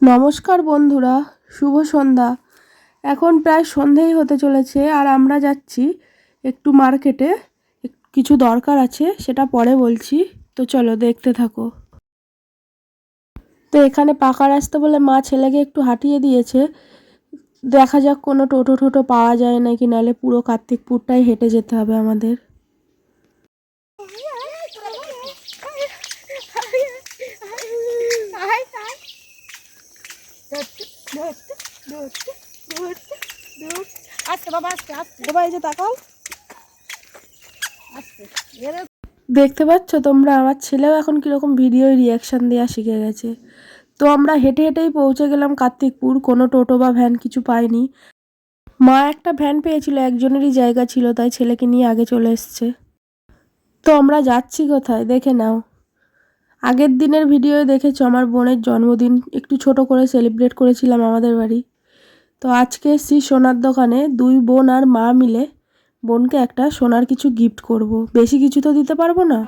নমস্কার বন্ধুরা শুভ সন্ধ্যা এখন প্রায় সন্ধেই হতে চলেছে আর আমরা যাচ্ছি একটু মার্কেটে কিছু দরকার আছে সেটা পরে বলছি তো চলো দেখতে থাকো তো এখানে পাকা রাস্তা বলে মা ছেলেকে একটু হাঁটিয়ে দিয়েছে দেখা যাক কোনো টোটো টোটো পাওয়া যায় নাকি নাহলে পুরো কার্তিকপুরটাই হেঁটে যেতে হবে আমাদের আস্তে বাবা আস্তে আস্তে বাবা এই যে তাকাও। আস্তে এরে দেখতে পাচ্ছ তোমরা আমার ছেলেও এখন কীরকম ভিডিও রিয়াকশান দেওয়া শিখে গেছে। তো আমরা হেঁটে হেঁটেই পৌঁছে গেলাম কার্তিকপুর কোনো টোটো বা ভ্যান কিছু পাইনি। মা একটা ভ্যান পেয়েছিল একজনেরই জায়গা ছিল তাই ছেলেকে নিয়ে আগে চলে এসছে। তো আমরা যাচ্ছি কোথায়? দেখে নাও। আগের দিনের ভিডিও দেখেছ, আমার বোনের জন্মদিন। একটু ছোট করে সেলিব্রেট করেছিলাম আমাদের বাড়ি। তো আজকে শ্রী সোনার দোকানে, দুই বোন আর মা মিলে বোনকে একটা সোনার কিছু গিফট করব। বেশি কিছু তো দিতে পারব না?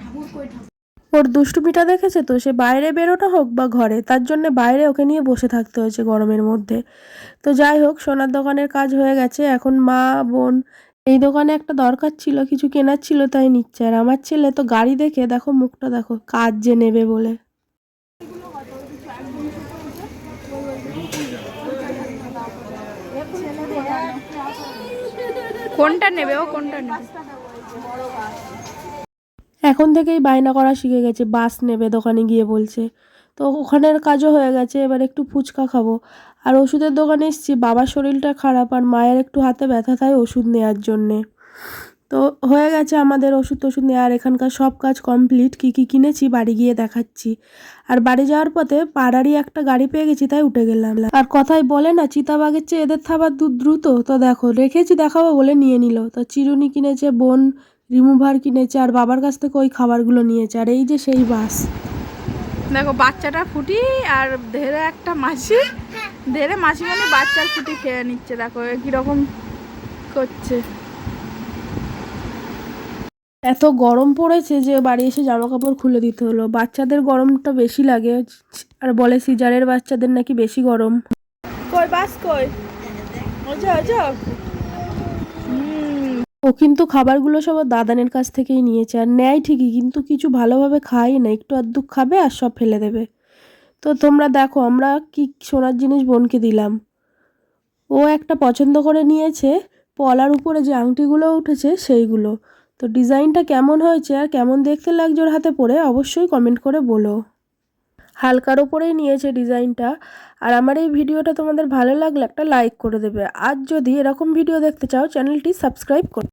ঠাকুর কই ঠাকুর? ওর দুষ্টুমিটা দেখেছে তো? সে বাইরে বেরোনো হোক বা ঘরে, তার জন্য বাইরে ওকে নিয়ে বসে থাকতে হয়েছে গরমের মধ্যে। তো যাই হোক, সোনার দোকানের কাজ হয়ে গেছে। এখন মা, বোন, এই দোকানে একটা দরকার ছিল, কিছু কেনার ছিল, তাই নিচ্ছে। আর আমার ছেলে তো গাড়ি দেখে, দেখো মুখটা দেখো, কাজ যে নেবে বলে। কোনটা নেবে ও, কোনটা নেবে? এখন থেকেই বায়না করা শিখে গেছে, বাস নেবে, দোকানে গিয়ে বলছে। তো ওখানের কাজও হয়ে গেছে, এবার একটু ফুচকা খাব। আর ওষুধের দোকানে এসছি, বাবার শরীরটা খারাপ আর মায়ের একটু হাতে ব্যথা তাই ওষুধ নেওয়ার জন্যে। তো হয়ে গেছে আমাদের ওষুধ টষুধ নেওয়া, আর এখানকার সব কাজ কমপ্লিট, কী কী কিনেছি বাড়ি গিয়ে দেখাচ্ছি। আর বাড়ি যাওয়ার পথে পাড়ারই একটা গাড়ি পেয়ে গেছি, তাই উঠে গেলাম। আর কথাই বলে না, চিতাবাঘের চেয়ে এদের থাবার দূর দ্রুত। তো দেখো, রেখেছি, দেখাবো বলে নিয়ে নিল। তো চিরুনি কিনেছে, বোন রিমুভার কিনেছে আর বাবার কাছ থেকে ওই খাবারগুলো নিয়েছে। আর এই যে সেই বাস। দেখো বাচ্চাটা ফুটি আর ধেরে একটা মাসি। ধেরে মাসি মানে বাচ্চার ফুটি খেয়ে নিচ্ছে দেখো কীরকম করছে। এত গরম পড়েছে যে বাড়ি এসে জামা কাপড় খুলে দিতে হলো। বাচ্চাদের গরমটা বেশি লাগে। আর বলে সিজারের বাচ্চাদের নাকি বেশি গরম। কই বাস কই? ওজা ওজা ও কিন্তু খাবারগুলো সব দাদানের কাছ থেকেই নিয়েছে। আর নেয় ঠিকই, কিন্তু কিছু ভালোভাবে খাই না, একটু আধটু খাবে আর সব ফেলে দেবে। তো তোমরা দেখো, আমরা কি সোনার জিনিস বোনকে দিলাম। ও একটা পছন্দ করে নিয়েছে, পলার উপরে যে আংটিগুলো উঠেছে সেইগুলো। তো ডিজাইনটা কেমন হয়েছে আর কেমন দেখতে লাগছে ওর হাতে পরে অবশ্যই কমেন্ট করে বলো। হালকার ওপরেই নিয়েছে ডিজাইনটা। আর আমার এই ভিডিওটা তোমাদের ভালো লাগলে একটা লাইক করে দেবে। আর যদি এরকম ভিডিও দেখতে চাও, চ্যানেলটি সাবস্ক্রাইব করো